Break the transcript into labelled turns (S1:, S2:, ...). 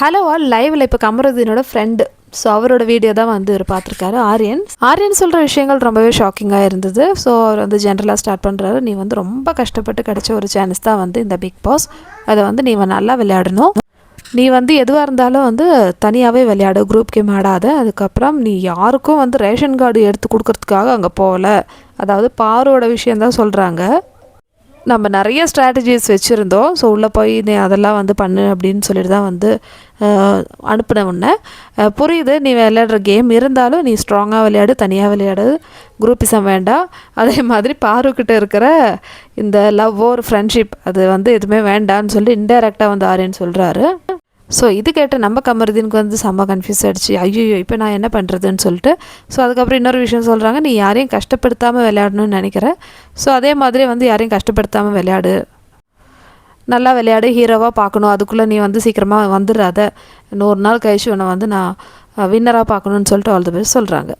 S1: Hello all லைவில் இப்போ கமருதீனோட ஃப்ரெண்டு ஸோ அவரோட வீடியோ தான் வந்து இவர் பார்த்துருக்காரு ஆரியன். ஆரியன் சொல்கிற விஷயங்கள் ரொம்பவே ஷாக்கிங்காக இருந்தது. ஸோ அவர் வந்து ஜென்ரலாக ஸ்டார்ட் பண்ணுறாரு நீ வந்து ரொம்ப கஷ்டப்பட்டு கிடைச்ச ஒரு சான்ஸ் தான் வந்து இந்த பிக் பாஸ் அதை வந்து நீ நல்லா விளையாடணும். நீ வந்து எதுவாக இருந்தாலும் வந்து தனியாகவே விளையாடு குரூப் கேம் ஆடாத. அதுக்கப்புறம் நீ யாருக்கும் வந்து ரேஷன் கார்டு எடுத்து கொடுக்கறதுக்காக அங்கே போகல. அதாவது பாரோட விஷயந்தான் சொல்கிறாங்க நம்ம நிறைய ஸ்ட்ராட்டஜிஸ் வச்சுருந்தோம். ஸோ உள்ளே போய் நீ அதெல்லாம் வந்து பண்ணு அப்படின்னு சொல்லிட்டு தான் வந்து அனுப்பின உடனே புரியுது நீ விளையாடுற கேம் இருந்தாலும் நீ ஸ்ட்ராங்காக விளையாடு தனியாக விளையாடு. குரூப்பிசம் வேண்டாம். அதே மாதிரி பாருக்கிட்ட இருக்கிற இந்த லவ் ஒரு ஃப்ரெண்ட்ஷிப் அது வந்து எதுவுமே வேண்டாம்னு சொல்லி இன்டெரக்டாக வந்து ஆரியன் சொல்கிறாரு ஸோ இது கேட்ட நம்ம கமருதீனுக்கு வந்து செம்ம கன்ஃபியூஸ் ஆகிடுச்சு ஐயோ இப்போ நான் என்ன பண்ணுறதுன்னு சொல்லிட்டு. ஸோ அதுக்கப்புறம் இன்னொரு விஷயம் சொல்கிறாங்க நீ யாரையும் கஷ்டப்படுத்தாமல் விளையாடணும்னு நினைக்கிறேன் ஸோ அதே மாதிரி வந்து யாரையும் கஷ்டப்படுத்தாமல் விளையாடு. நல்லா விளையாடு ஹீரோவாக பார்க்கணும். அதுக்குள்ளே நீ வந்து சீக்கிரமாக வந்துடாத நூறு நாள் கழிச்சு உன்னை வந்து நான் வின்னராக பார்க்கணுன்னு சொல்லிட்டு ஆல் த பெஸ்ட் சொல்கிறாங்க